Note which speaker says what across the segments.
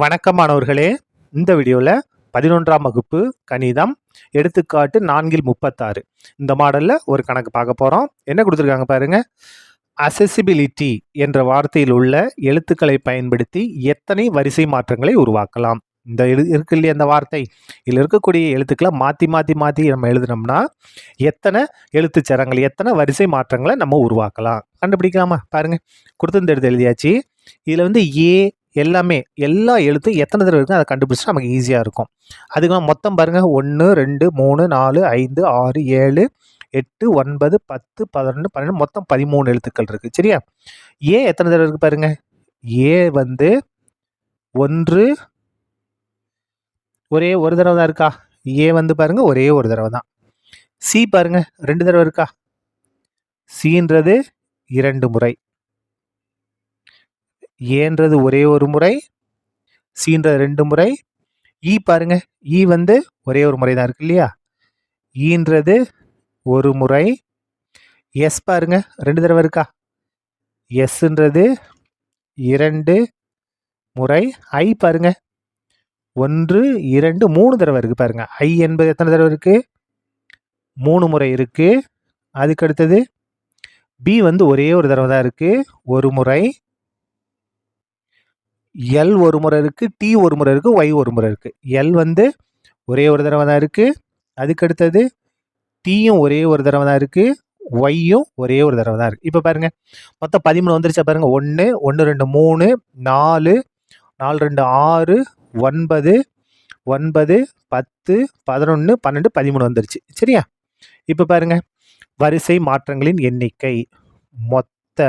Speaker 1: வணக்கம் மாணவர்களே இந்த வீடியோவில் பதினொன்றாம் வகுப்பு கணிதம் எடுத்துக்காட்டு நான்கில் முப்பத்தாறு. இந்த மாடலில் ஒரு கணக்கு பார்க்க போகிறோம் என்ன கொடுத்துருக்காங்க பாருங்கள் அசெசிபிலிட்டி என்ற வார்த்தையில் உள்ள எழுத்துக்களை பயன்படுத்தி எத்தனை வரிசை மாற்றங்களை உருவாக்கலாம். இந்த எழு இருக்கு இல்லையா அந்த வார்த்தை? இதில் இருக்கக்கூடிய எழுத்துக்களை மாற்றி மாற்றி மாற்றி நம்ம எழுதுனோம்னா எத்தனை எழுத்துச்சரங்கள் எத்தனை வரிசை மாற்றங்களை நம்ம உருவாக்கலாம். கண்டுபிடிக்கலாமா? பாருங்கள் கொடுத்துருந்த எடுத்து எழுதியாச்சு. இதில் வந்து ஏ எல்லாமே எல்லா எழுத்தும் எத்தனை தடவை இருக்குது அதை கண்டுபிடிச்சா நமக்கு ஈஸியாக இருக்கும். அதுக்கு மொத்தம் பாருங்கள் ஒன்று ரெண்டு மூணு நாலு ஐந்து ஆறு ஏழு எட்டு ஒன்பது பத்து பதினொன்று பன்னெண்டு மொத்தம் பதிமூணு எழுத்துக்கள் இருக்குது சரியா? ஏ எத்தனை தடவை இருக்குது பாருங்கள் ஏ வந்து ஒன்று ஒரே ஒரு தடவை தான் இருக்கா? ஏ வந்து பாருங்கள் ஒரே ஒரு தடவை தான். சி பாருங்கள் ரெண்டு தடவை இருக்கா? சின்றது இரண்டு முறை. ஏன்றது ஒரே ஒரு முறை சீன்றது ரெண்டு முறை ஈ பாருங்க ஈ வந்து ஒரே ஒரு முறை தான் இருக்கு இல்லையா? ஈன்றது ஒரு முறை எஸ் பாருங்க ரெண்டு தடவை இருக்கா? எஸ்ன்றது இரண்டு முறை ஐ பாருங்க ஒன்று இரண்டு மூணு தடவை இருக்குது பாருங்க. ஐ என்பது எத்தனை தடவை இருக்குது மூணு முறை இருக்குது அதுக்கு அடுத்தது பி வந்து ஒரே ஒரு தடவை தான் இருக்குது ஒரு முறை எல் ஒரு முறை இருக்குது டி ஒரு முறை இருக்குது ஒய் ஒரு முறை இருக்குது எல் வந்து ஒரே ஒரு தடவை தான் இருக்குது அதுக்கு அடுத்தது டீயும் ஒரே ஒரு தடவை தான் இருக்குது ஒய்யும் ஒரே ஒரு தடவை தான் இருக்குது இப்போ பாருங்கள் மொத்தம் பதிமூணு வந்துருச்சா பாருங்கள் ஒன்று ஒன்று ரெண்டு மூணு நாலு நாலு ரெண்டு ஆறு ஒன்பது ஒன்பது பத்து பதினொன்று பன்னெண்டு பதிமூணு வந்துருச்சு. சரியா? இப்போ பாருங்கள் வரிசை மாற்றங்களின் எண்ணிக்கை. மொத்த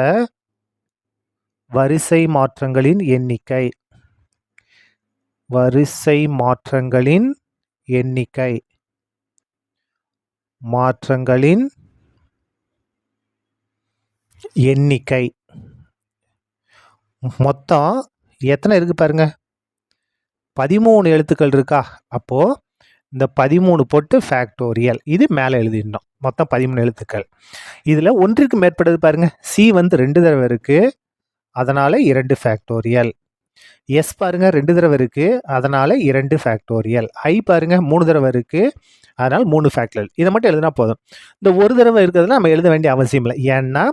Speaker 1: வரிசை மாற்றங்களின் எண்ணிக்கை. வரிசை மாற்றங்களின் எண்ணிக்கை. மாற்றங்களின் எண்ணிக்கை. மொத்தம் எத்தனை இருக்கு பாருங்க? பதிமூணு எழுத்துக்கள் இருக்கா? அப்போ இந்த பதிமூணு போட்டு ஃபேக்டோரியல் இது மேலே எழுதிடணும். மொத்தம் பதிமூணு எழுத்துக்கள். இதில் ஒன்றுக்கு மேற்பட்டது பாருங்கள் சி வந்து ரெண்டு தடவை இருக்குது அதனால் இரண்டு ஃபேக்டோரியல் எஸ் பாருங்கள் ரெண்டு தடவை இருக்குது அதனால் இரண்டு ஃபேக்டோரியல் ஐ பாருங்கள் மூணு தடவை இருக்குது அதனால் மூணு ஃபேக்டோரியல் இதை மட்டும் எழுதினா போதும். இந்த ஒரு தடவை இருக்கிறதுல நம்ம எழுத வேண்டிய அவசியம் இல்லை. ஏன்னா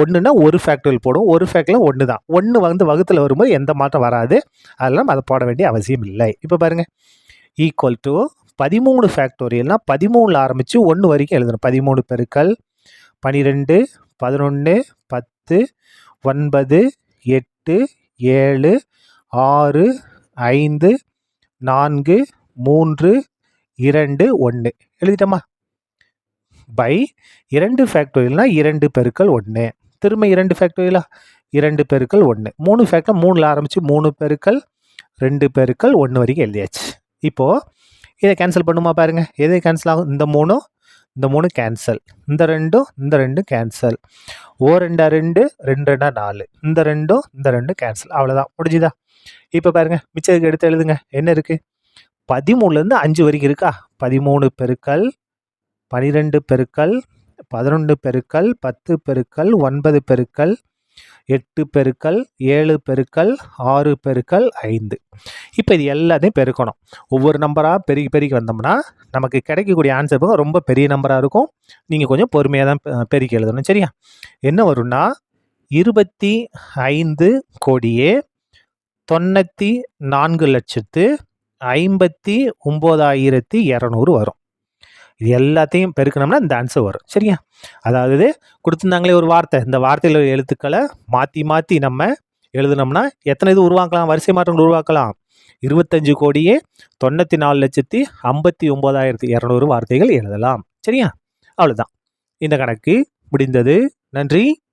Speaker 1: ஒன்றுனா ஒரு ஃபேக்டோரியல் போடும். ஒரு ஃபேக்டரில் ஒன்று தான். ஒன்று வந்து வகுத்தில் வரும்போது எந்த மாற்றம் வராது. அதெல்லாம் அதை போட வேண்டிய அவசியம் இல்லை. இப்போ பாருங்கள் ஈக்குவல் டு பதிமூணு ஃபேக்டோரியல்னால் பதிமூணில் ஆரம்பித்து ஒன்று வரைக்கும் எழுதணும். பதிமூணு பெருக்கள் பனிரெண்டு பதினொன்று பத்து ஒன்பது எட்டு ஏழு ஆறு ஐந்து நான்கு மூன்று இரண்டு ஒன்று எழுதிட்டோமா? பை இரண்டு ஃபேக்டோரியல்னால் இரண்டு பெருக்கள் ஒன்று திரும்ப இரண்டு ஃபேக்டோரியலா இரண்டு பெருக்கள் ஒன்று மூணு ஃபேக்டர் மூணில் ஆரம்பித்து மூணு பெருக்கள் ரெண்டு பெருக்கள் ஒன்று வரைக்கும் எழுதியாச்சு. இப்போது இதை கேன்சல் பண்ணுமா பாருங்கள் எது கேன்சல் ஆகும்? இந்த மூணும் இந்த மூணு கேன்சல் இந்த ரெண்டும் இந்த ரெண்டும் கேன்சல் ஓ ரெண்டா ரெண்டு ரெண்டு ரெண்டா நாலு. இந்த ரெண்டும் இந்த ரெண்டும் கேன்சல் அவ்வளோதான் முடிஞ்சுதா? இப்போ பாருங்கள் மிச்சத்துக்கு எடுத்து எழுதுங்க. என்ன இருக்குது பதிமூணுலேருந்து அஞ்சு வரைக்கும் இருக்கா? பதிமூணு பெருக்கல் பனிரெண்டு பெருக்கல் பதினொன்று பெருக்கல் பத்து பெருக்கல் ஒன்பது பெருக்கல் எட்டு பெருக்கல் ஏழு பெருக்கல் ஆறு பெருக்கல் ஐந்து. இப்போ இது எல்லாத்தையும் பெருக்கணும். ஒவ்வொரு நம்பராக பெருகி பெருகி வந்தோம்னா நமக்கு கிடைக்கக்கூடிய ஆன்சர் ரொம்ப பெரிய நம்பராக இருக்கும். நீங்கள் கொஞ்சம் பொறுமையாக தான் பெருக்கி எழுதணும் சரியா? என்ன வரும்னா இருபத்தி ஐந்து கோடியே தொண்ணூற்றி நான்கு லட்சத்து ஐம்பத்தி ஒம்போதாயிரத்தி இரநூறு வரும். இது எல்லாத்தையும் பெருக்கணும்னா இந்த ஆன்சர் வரும். சரியா? அதாவது கொடுத்துருந்தாங்களே ஒரு வார்த்தை. இந்த வார்த்தையில் எழுத்துக்களை மாற்றி மாற்றி நம்ம எழுதுனோம்னா எத்தனை இது உருவாக்கலாம்? வரிசை மாற்றங்கள் உருவாக்கலாம். இருபத்தஞ்சு கோடியே தொண்ணூற்றி நாலு லட்சத்தி ஐம்பத்தி ஒம்போதாயிரத்தி இரநூறு வார்த்தைகள் எழுதலாம். சரியா? அவ்வளோதான் இந்த கணக்கு முடிந்தது. நன்றி.